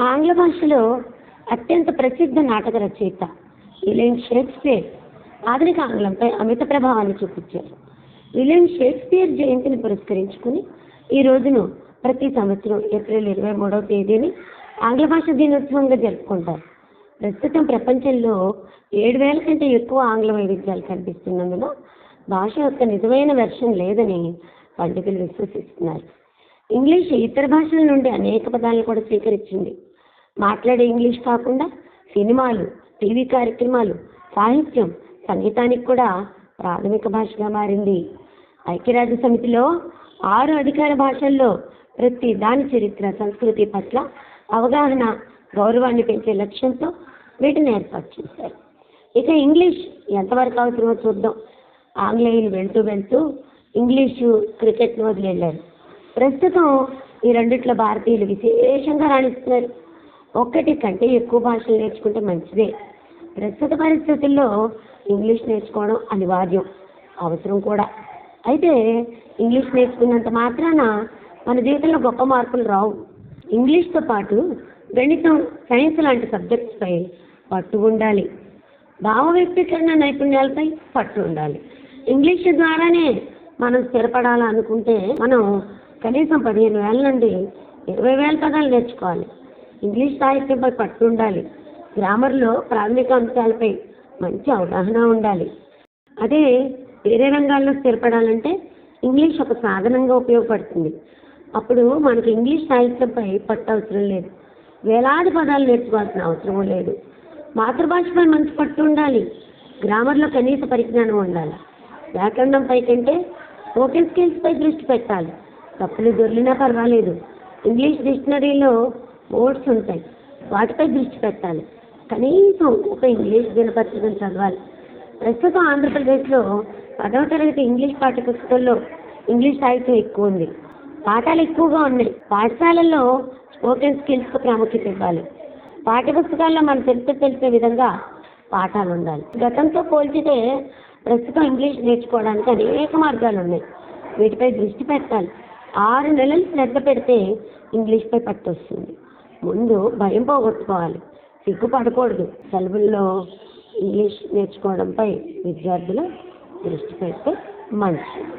ఆంగ్ల భాషలో అత్యంత ప్రసిద్ధ నాటక రచయిత విలియం షేక్స్పియర్ ఆధునిక ఆంగ్లంపై అమిత ప్రభావాన్ని చూపించారు. విలియం షేక్స్పియర్ జయంతిని పురస్కరించుకుని ఈ రోజును ప్రతి సంవత్సరం ఏప్రిల్ ఇరవై మూడవ తేదీని ఆంగ్ల భాష దినోత్సవంగా జరుపుకుంటారు. ప్రస్తుతం ప్రపంచంలో ఏడు వేల కంటే ఎక్కువ ఆంగ్ల వైవిధ్యాలు కనిపిస్తున్నందున భాష యొక్క నిజమైన వెర్షన్ లేదని పండితులు విశ్వసిస్తున్నారు. ఇంగ్లీష్ ఇతర భాషల నుండి అనేక పదాలను కూడా స్వీకరించింది. మాట్లాడే ఇంగ్లీష్ కాకుండా సినిమాలు టీవీ కార్యక్రమాలు సాహిత్యం సంగీతానికి కూడా ప్రాథమిక భాషగా మారింది. ఐక్యరాజ్య సమితిలో ఆరు అధికార భాషల్లో ప్రతి దాని చరిత్ర సంస్కృతి పట్ల అవగాహన గౌరవాన్ని పెంచే లక్ష్యంతో వీటిని ఏర్పాటు చేశారు. ఇక ఇంగ్లీష్ ఎంతవరకు అవసరమో చూద్దాం. ఆంగ్లేయులు వెళ్తూ వెళ్తూ ఇంగ్లీషు క్రికెట్ను వదిలేళ్ళారు. ప్రస్తుతం ఈ రెండిట్లో భారతీయులు విశేషంగా రాణిస్తున్నారు. ఒక్కటి కంటే ఎక్కువ భాషలు నేర్చుకుంటే మంచిదే. ప్రస్తుత పరిస్థితుల్లో ఇంగ్లీష్ నేర్చుకోవడం అనివార్యం అవసరం కూడా. అయితే ఇంగ్లీష్ నేర్చుకున్నంత మాత్రాన మన జీవితంలో గొప్ప మార్పులు రావు. ఇంగ్లీష్తో పాటు గణితం సైన్స్ లాంటి సబ్జెక్ట్స్పై పట్టు ఉండాలి. భావ వ్యక్తీకరణ నైపుణ్యాలపై పట్టు ఉండాలి. ఇంగ్లీష్ ద్వారానే మనం స్థిరపడాలనుకుంటే మనం కనీసం పదిహేను వేల నుండి ఇరవై వేల పదాలు నేర్చుకోవాలి. ఇంగ్లీష్ సాహిత్యంపై పట్టు ఉండాలి. గ్రామర్లో ప్రాథమిక అంశాలపై మంచి అవగాహన ఉండాలి. అదే వేరే రంగాల్లో స్థిరపడాలంటే ఇంగ్లీష్ ఒక సాధనంగా ఉపయోగపడుతుంది. అప్పుడు మనకు ఇంగ్లీష్ సాహిత్యంపై పట్టు అవసరం లేదు. వేలాది పదాలు నేర్చుకోవాల్సిన అవసరం లేదు. మాతృభాషపై మంచి పట్టు ఉండాలి. గ్రామర్లో కనీస పరిజ్ఞానం ఉండాలి. వ్యాకరణం పై కంటే స్పోకెన్ స్కిల్స్పై దృష్టి పెట్టాలి. తప్పులు దొరికినా పర్వాలేదు. ఇంగ్లీష్ డిక్షనరీలో వర్డ్స్ ఉంటాయి. వాటిపై దృష్టి పెట్టాలి. కనీసం ఒక ఇంగ్లీష్ దినపత్రికను చదవాలి. ప్రస్తుతం ఆంధ్రప్రదేశ్లో పదవ తరగతి ఇంగ్లీష్ పాఠ్యపుస్తకాల్లో ఇంగ్లీష్ సాహిత్యం ఎక్కువ ఉంది. పాఠాలు ఎక్కువగా ఉన్నాయి. పాఠశాలల్లో స్పోకెన్ స్కిల్స్కు ప్రాముఖ్యత ఇవ్వాలి. పాఠ్యపుస్తకాల్లో మన చరిత్ర తెలిసే విధంగా పాఠాలు ఉండాలి. గతంతో పోల్చితే ప్రస్తుతం ఇంగ్లీష్ నేర్చుకోవడానికి అనేక మార్గాలు ఉన్నాయి. వీటిపై దృష్టి పెట్టాలి. ఆరు నెలలు శ్రద్ధ పెడితే ఇంగ్లీష్పై పట్టు వస్తుంది. ముందు భయం పోగొట్టుకోవాలి. సిగ్గుపడకూడదు. సెలవుల్లో ఇంగ్లీష్ నేర్చుకోవడంపై విద్యార్థులు దృష్టి పెడితే మంచిది.